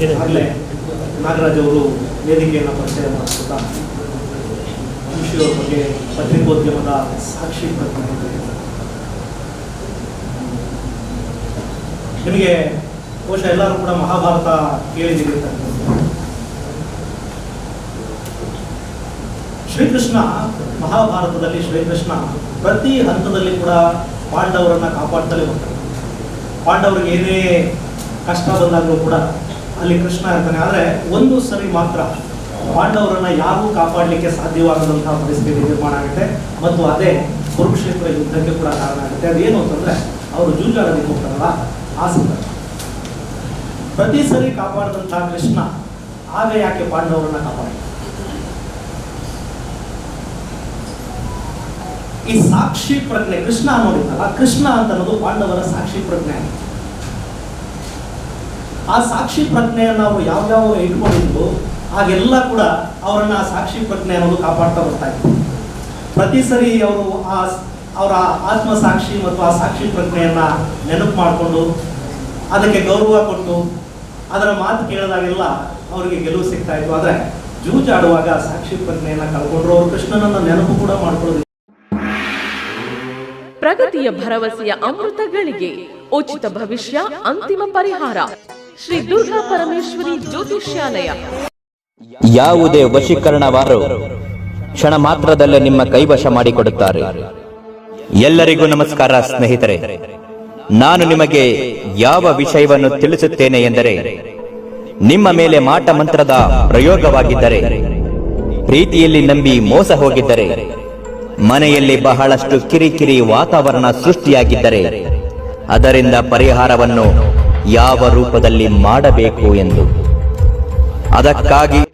ಆಗಲೇ ನಾಗರಾಜ್ ಅವರು ವೇದಿಕೆಯನ್ನು ಪರಿಚಯ ಮಾಡಿಸ್ತಾ ಮನುಷ್ಯರ ಬಗ್ಗೆ ಪತ್ರಿಕೋದ್ಯಮದ ಸಾಕ್ಷಿ ನಿಮಗೆ ಬಹುಶಃ ಎಲ್ಲರೂ ಕೂಡ ಮಹಾಭಾರತ ಕೇಳಿದ್ದೀರಿ ಶ್ರೀಕೃಷ್ಣ, ಮಹಾಭಾರತದಲ್ಲಿ ಶ್ರೀಕೃಷ್ಣ ಪ್ರತಿ ಹಂತದಲ್ಲಿ ಕೂಡ ಪಾಂಡವರನ್ನ ಕಾಪಾಡ್ತಲೇ ಹೋಗ್ತಾರೆ ಪಾಂಡವರಿಗೆ ಏನೇ ಕಷ್ಟ ಬಂದಾಗಲೂ ಕೂಡ ಅಲ್ಲಿ ಕೃಷ್ಣ ಇರ್ತಾನೆ. ಆದರೆ ಒಂದು ಸರಿ ಮಾತ್ರ ಪಾಂಡವರನ್ನ ಯಾರೂ ಕಾಪಾಡಲಿಕ್ಕೆ ಸಾಧ್ಯವಾಗದಂತಹ ಪರಿಸ್ಥಿತಿ ನಿರ್ಮಾಣ ಆಗುತ್ತೆ. ಮತ್ತು ಅದೇ ಕುರುಕ್ಷೇತ್ರ ಯುದ್ಧಕ್ಕೆ ಕೂಡ ಕಾರಣ ಆಗುತ್ತೆ. ಅದೇನು ಅಂತಂದ್ರೆ ಅವರು ಜೂಜಾಡೋದಕ್ಕೆ ಹೋಗ್ತಾರಲ್ಲ, ಆ ಸಂದರ್ಭ. ಪ್ರತಿ ಸರಿ ಕಾಪಾಡಿದಂತಹ ಕೃಷ್ಣ ಆಗ ಯಾಕೆ ಪಾಂಡವರನ್ನ ಕಾಪಾಡ ಈ ಸಾಕ್ಷಿ ಪ್ರಜ್ಞೆ, ಕೃಷ್ಣ ಅನ್ನೋದಿತ್ತಲ್ಲ ಕೃಷ್ಣ ಅಂತ ಅನ್ನೋದು ಪಾಂಡವರ ಸಾಕ್ಷಿ ಪ್ರಜ್ಞೆ. ಆ ಸಾಕ್ಷಿ ಪ್ರಜ್ಞೆಯನ್ನು ಅವರು ಯಾವ್ಯಾವ ಇಟ್ಕೊಂಡಿದ್ರು ಹಾಗೆಲ್ಲ ಕೂಡ ಅವರನ್ನು ಆ ಸಾಕ್ಷಿ ಪ್ರಜ್ಞೆ ಅನ್ನೋದು ಕಾಪಾಡ್ತಾ ಬರ್ತಾ ಇತ್ತು. ಪ್ರತಿ ಸರಿ ಅವರು ಆ ಅವರ ಆತ್ಮ ಸಾಕ್ಷಿ ಮತ್ತು ಆ ಸಾಕ್ಷಿ ಪ್ರಜ್ಞೆಯನ್ನು ನೆನಪು ಮಾಡಿಕೊಂಡು ಅದಕ್ಕೆ ಗೌರವ ಕೊಟ್ಟು ಅದರ ಮಾತು ಕೇಳಿದಾಗೆಲ್ಲ ಅವರಿಗೆ ಗೆಲುವು ಸಿಗ್ತಾ ಇತ್ತು. ಆದರೆ ಜೂಜಾಡುವಾಗ ಸಾಕ್ಷಿ ಪ್ರಜ್ಞೆಯನ್ನು ಕಳ್ಕೊಂಡ್ರು ಅವರು ಕೃಷ್ಣನನ್ನ ನೆನಪು ಕೂಡ ಮಾಡ್ಕೊಳ್ಳೋದಿಲ್ಲ. ಪ್ರಗತಿಯ ಭರವಸೆಯ ಅಮೃತಗಳಿಗೆ ಉಚಿತ ಭವಿಷ್ಯ ಅಂತಿಮ ಪರಿಹಾರ. ಶ್ರೀ ದುರ್ಗಾ ಪರಮೇಶ್ವರಿ ಜ್ಯೋತಿಷ್ಯಾಲಯ. ಯಾವುದೇ ವಶೀಕರಣವಾರು ಕ್ಷಣ ಮಾತ್ರದಲ್ಲೇ ನಿಮ್ಮ ಕೈವಶ ಮಾಡಿಕೊಡುತ್ತಾರೆ. ಎಲ್ಲರಿಗೂ ನಮಸ್ಕಾರ, ಸ್ನೇಹಿತರೆ. ನಾನು ನಿಮಗೆ ಯಾವ ವಿಷಯವನ್ನು ತಿಳಿಸುತ್ತೇನೆ ಎಂದರೆ, ನಿಮ್ಮ ಮೇಲೆ ಮಾಟ ಮಂತ್ರದ ಪ್ರಯೋಗವಾಗಿದ್ದರೆ, ಪ್ರೀತಿಯಲ್ಲಿ ನಂಬಿ ಮೋಸ ಹೋಗಿದ್ದರೆ, ಮನೆಯಲ್ಲಿ ಬಹಳಷ್ಟು ಕಿರಿಕಿರಿ ವಾತಾವರಣ ಸೃಷ್ಟಿಯಾಗಿದ್ದರೆ, ಅದರಿಂದ ಪರಿಹಾರವನ್ನು ಯಾವ ರೂಪದಲ್ಲಿ ಮಾಡಬೇಕು ಎಂದು. ಅದಕ್ಕಾಗಿ